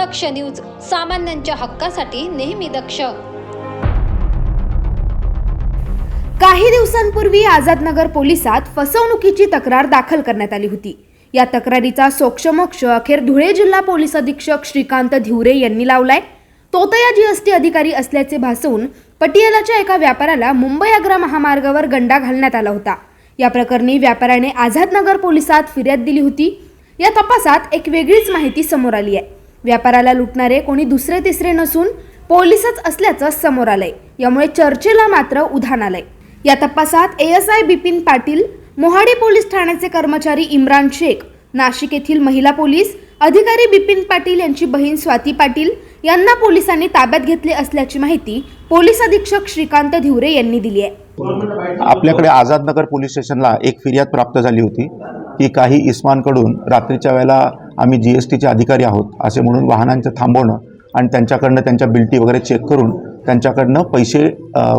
दक्ष news सामान्यांच्या हक्कासाठी नेहमी दक्ष. काही दिवसांपूर्वी आझादनगर पोलिसात फसवणुकीची तक्रार दाखल करण्यात आली होती. या तक्रारीचा सोक्षमोक्ष अखेर धुळे जिल्हा पोलीस अधीक्षक श्रीकांत धिवरे यांनी लावलाय. तोतया जीएसटी अधिकारी असल्याचे भासवून पटियालाच्या एका व्यापाऱ्याला मुंबई आग्रा महामार्गावर गंडा घालण्यात आला होता. या प्रकरणी व्यापाऱ्याने आझादनगर पोलिसात फिर्याद दिली होती. या तपासात एक वेगळीच माहिती समोर आली आहे. व्यापाराला लुटणारे कोणी दुसरे तिसरे नसून पोलीसच असल्याचं समोर आलंय. यामुळे चर्चेला मात्र उधाण आलंय. या तपासात एएसआय बिपिन पाटील मोहाडी पोलीस ठाण्याचे कर्मचारी इम्रान शेख नाशिक येथील महिला पोलीस अधिकारी बिपिन पाटील यांची बहीण स्वाती पाटील यांना पोलिसांनी ताब्यात घेतले असल्याची माहिती पोलीस अधीक्षक श्रीकांत धिवरे यांनी दिली आहे. आपल्याकडे आझादनगर पोलीस स्टेशनला एक फिर्याद प्राप्त झाली होती की काही इस्मांकडून रात्रीच्या वेळेला आम्ही जी एस टीचे अधिकारी आहोत असे म्हणून वाहनांचं थांबवणं आणि त्यांच्याकडनं त्यांच्या बिल्टी वगैरे चेक करून त्यांच्याकडनं पैसे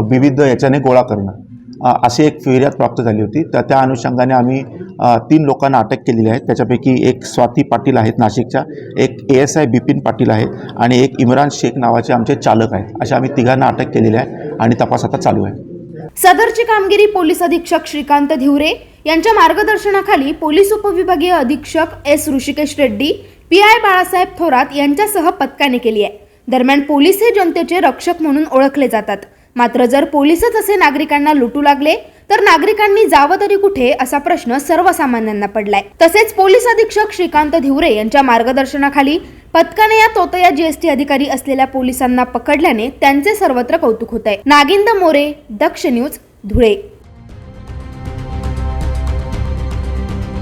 विविध याच्याने गोळा करणं अशी एक फिर्याद प्राप्त झाली होती. तर त्या अनुषंगाने आम्ही तीन लोकांना अटक केलेली आहे. त्याच्यापैकी एक स्वाती पाटील आहेत नाशिकच्या एक A S I Bipin Patil आहेत आणि एक इम्रान शेख नावाचे आमचे चालक आहेत. अशा आम्ही तिघांना अटक केलेली आहे आणि तपास आता चालू आहे. सदरची कामगिरी पोलीस अधीक्षक श्रीकांत धिवरे यांच्या मार्गदर्शनाखाली पोलीस उपविभागीय अधीक्षक S Rishikesh Reddy P I Balasaheb Thorat यांच्यासह पथकाने केली आहे. दरम्यान पोलीस हे जनतेचे रक्षक म्हणून ओळखले जातात. मात्र जर पोलीसच असे नागरिकांना लुटू लागले तर नागरिकांनी जावं तरी कुठे असा प्रश्न सर्वसामान्यांना पडलाय. तसेच पोलीस अधीक्षक श्रीकांत धिवरे यांच्या मार्गदर्शनाखाली पथकाने या तोतया जीएसटी अधिकारी असलेल्या पोलिसांना पकडल्याने त्यांचे सर्वत्र कौतुक होत आहे नागिंद मोरे दक्ष न्यूज धुळे.